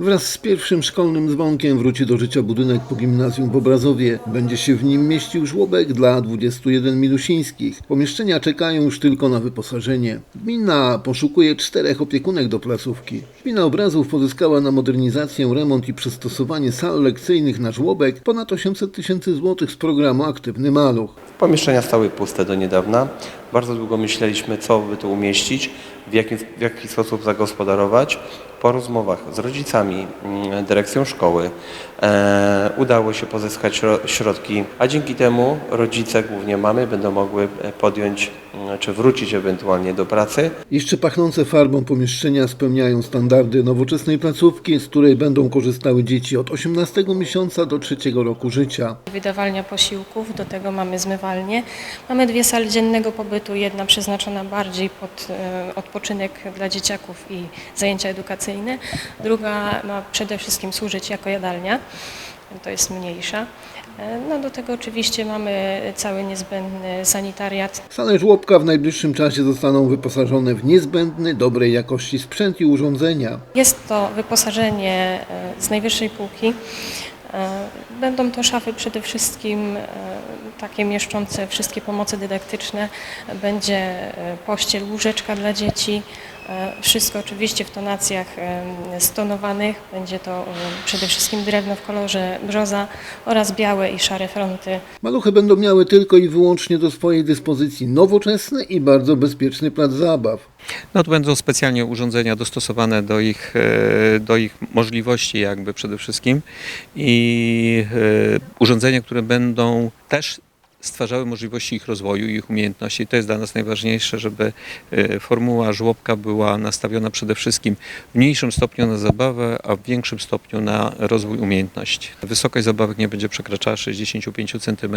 Wraz z pierwszym szkolnym dzwonkiem wróci do życia budynek po gimnazjum w Obrazowie. Będzie się w nim mieścił żłobek dla 21 milusińskich. Pomieszczenia czekają już tylko na wyposażenie. Gmina poszukuje czterech opiekunek do placówki. Gmina Obrazów pozyskała na modernizację, remont i przystosowanie sal lekcyjnych na żłobek ponad 800 tysięcy złotych z programu Aktywny Maluch. Pomieszczenia stały puste do niedawna. Bardzo długo myśleliśmy, co by tu umieścić, w jaki, w jaki sposób zagospodarować. Po rozmowach z rodzicami, mm, dyrekcją szkoły e, udało się pozyskać śro- środki, a dzięki temu rodzice, głównie mamy, będą mogły e, podjąć mm, czy wrócić ewentualnie do pracy. Jeszcze pachnące farbą pomieszczenia spełniają standardy nowoczesnej placówki, z której będą korzystały dzieci od 18 miesiąca do 3 roku życia. Wydawalnia posiłków, do tego mamy zmywalnię. Mamy dwie sale dziennego pobytu, jedna przeznaczona bardziej pod e, odpoczynek dla dzieciaków i zajęcia edukacyjne, druga ma przede wszystkim służyć jako jadalnia, to jest mniejsza. E, No do tego oczywiście mamy cały niezbędny sanitariat, Sale żłobka w najbliższym czasie zostaną wyposażone w niezbędny, dobrej jakości sprzęt i urządzenia. Jest to wyposażenie e, z najwyższej półki. E, Będą to szafy przede wszystkim e, takie mieszczące wszystkie pomoce dydaktyczne. Będzie e, pościel, łóżeczka dla dzieci. E, Wszystko oczywiście w tonacjach stonowanych. Będzie to przede wszystkim drewno w kolorze brzoza oraz białe i szare fronty. Maluchy będą miały tylko i wyłącznie do swojej dyspozycji nowoczesny i bardzo bezpieczny plac zabaw. No to będą specjalnie urządzenia dostosowane do ich, e, do ich możliwości jakby przede wszystkim i e, urządzenia, które będą też stwarzały możliwości ich rozwoju i ich umiejętności. To jest dla nas najważniejsze, żeby e, formuła żłobka była nastawiona przede wszystkim w mniejszym stopniu na zabawę, a w większym stopniu na rozwój umiejętności. Wysokość zabawek nie będzie przekraczała 65 cm.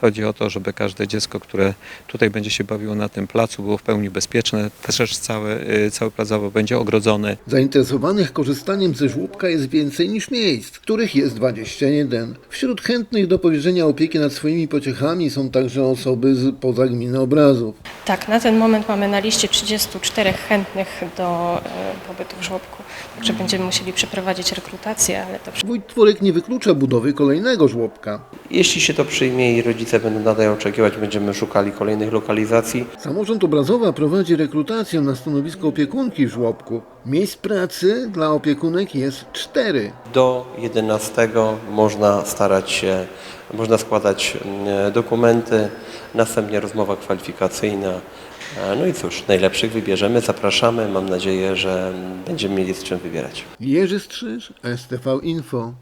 Chodzi o to, żeby każde dziecko, które tutaj będzie się bawiło na tym placu, było w pełni bezpieczne. Też cały, e, cały plac zabaw będzie ogrodzony. Zainteresowanych korzystaniem ze żłobka jest więcej niż miejsc, których jest 21. Wśród chętnych do powierzenia opieki nad swoimi pociechami są także osoby z poza gminy obrazów. Tak, na ten moment mamy na liście 34 chętnych do e, pobytu w żłobku, także będziemy musieli przeprowadzić rekrutację, ale to Wójt Tworek nie wyklucza budowy kolejnego żłobka. Jeśli się to przyjmie i rodzice będą nadal oczekiwać, będziemy szukali kolejnych lokalizacji. Samorząd Obrazowa prowadzi rekrutację na stanowisko opiekunki w żłobku. Miejsc pracy dla opiekunek jest cztery. Do 11 można starać się, można składać mm, dokumenty, następnie rozmowa kwalifikacyjna. E, No i cóż, najlepszych wybierzemy, zapraszamy. Mam nadzieję, że będziemy mieli z czym wybierać. Jerzy Strzyż, STV Info.